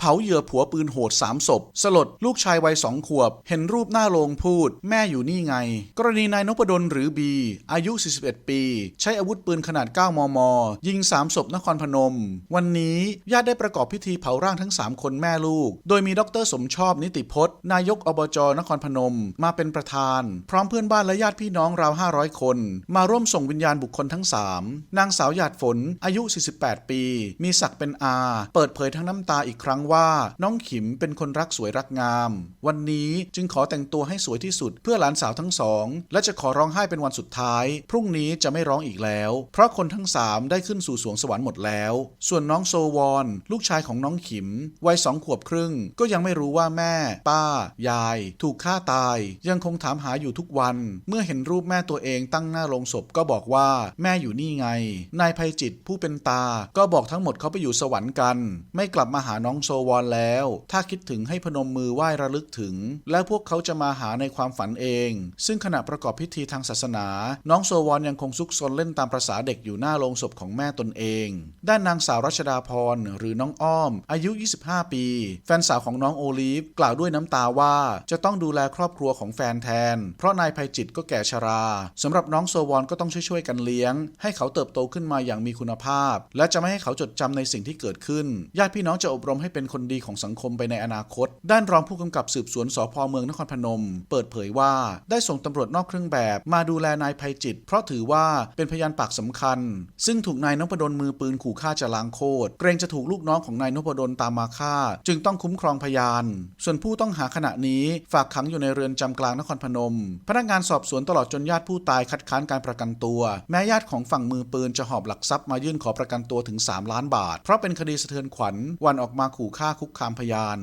ผาเหยื่อผัวปืนโหดสามศพ สลดลูกชายวัยสองขวบ เห็นรูปหน้าโรงพูด แม่อยู่นี่ไง กรณีนายนพดลหรือบี อายุ 41 ปี ใช้อาวุธปืนขนาด 9 มม ยิง 3 ศพนครพนม วันนี้ญาติได้ประกอบพิธีเผาร่างทั้ง 3 คนแม่ลูก โดยมีดรสมชอบนิติพจน์ นายกอบจนครพนม มาเป็นประธาน พร้อมเพื่อนบ้านและญาติพี่น้องราว 500 คน มาร่วมส่งวิญญาณบุคคลทั้ง 3 นางสาวหยาดฝนอายุ 48 ปี มีศักดิ์เป็นอา เปิดเผยทั้งน้ำตาอีกครั้งว่าน้องขิมเป็นคนรักสวยรักงาม วันนี้จึงขอแต่งตัวให้สวยที่สุดเพื่อหลานสาวทั้งสอง และจะขอร้องไห้เป็นวันสุดท้าย พรุ่งนี้จะไม่ร้องอีกแล้ว เพราะคนทั้งสามได้ขึ้นสู่สวงสวรรค์หมดแล้ว ส่วนน้องโซวอนลูกชายของน้องขิม วัยสองขวบครึ่ง ก็ยังไม่รู้ว่าแม่ ป้า ยาย ถูกฆ่าตาย ยังคงถามหาอยู่ทุกวัน เมื่อเห็นรูปแม่ตัวเองตั้งหน้าลงศพก็บอกว่าแม่อยู่นี่ไง นายภัยจิตผู้เป็นตา ก็บอกทั้งหมดเขาไปอยู่สวรรค์กัน ไม่กลับมาหาน้องโซวอนแล้ว ถ้าคิดถึงให้พนมมือไหว้ระลึกถึง แล้วพวกเขาจะมาหาในความฝันเอง ซึ่งขณะประกอบพิธีทางศาสนา น้องโซวอนยังคงซุกซนเล่นตามประษาเด็กอยู่หน้าโลงศพของแม่ตนเอง ด้านนางสาวรัชดาพรหรือน้องอ้อม อายุ 25 ปี แฟนสาวของน้องโอลีฟกล่าวด้วยน้ำตาว่าจะต้องดูแลครอบครัวของแฟนแทน เพราะนายภัยจิตก็แก่ชราสำหรับน้องโซวอนก็ต้องช่วยๆกันเลี้ยง ให้เขาเติบโตขึ้นมาอย่างมีคุณภาพ และจะไม่ให้เขาจดจำในสิ่งที่เกิดขึ้นญาติพี่น้องจะอบรมให้เป็นคนดีของสังคมไปในอนาคต ด้านรองผู้กำกับสืบสวนสพเมืองนครพนม เปิดเผยว่าได้ส่งตำรวจนอกเครื่องแบบ มาดูแลนายภัยจิต เพราะถือว่าเป็นพยานปากสำคัญ ซึ่งถูกนายนพดลมือปืนขู่ฆ่าจะล้างโคตรเกรงจะถูกลูกน้องของนายนพดลตามมาฆ่า จึงต้องคุ้มครองพยาน ส่วนผู้ต้องหาขณะนี้ฝากขังอยู่ในเรือนจำกลางนครพนม พนักงานสอบสวนตลอดจนญาติผู้ตายคัดค้านการประกันตัว แม้ญาติของฝั่งมือปืนจะหอบหลักทรัพย์มายื่นขอประกันตัวถึง 3 ล้านบาท เพราะเป็นคดีสะเทือนขวัญวันออกมาขู่ฆ่าคุกคามพยาน